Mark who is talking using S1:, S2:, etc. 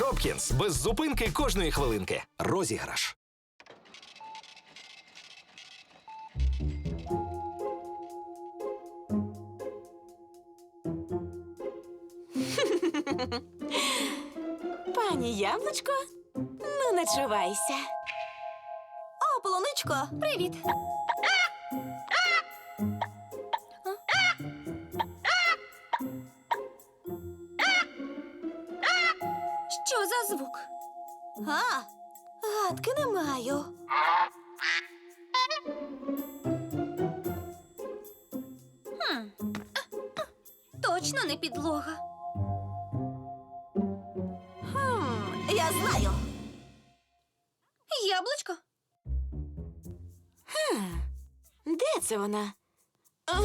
S1: Шопкінс без зупинки кожної хвилинки. Розіграш.
S2: Пані Яблучко, ну начувайся.
S3: О, полуничко, привіт. Що за звук? А, гадки не маю. Хм. Точно не підлога. Хм, я знаю. Яблучко.
S2: Де це вона? А?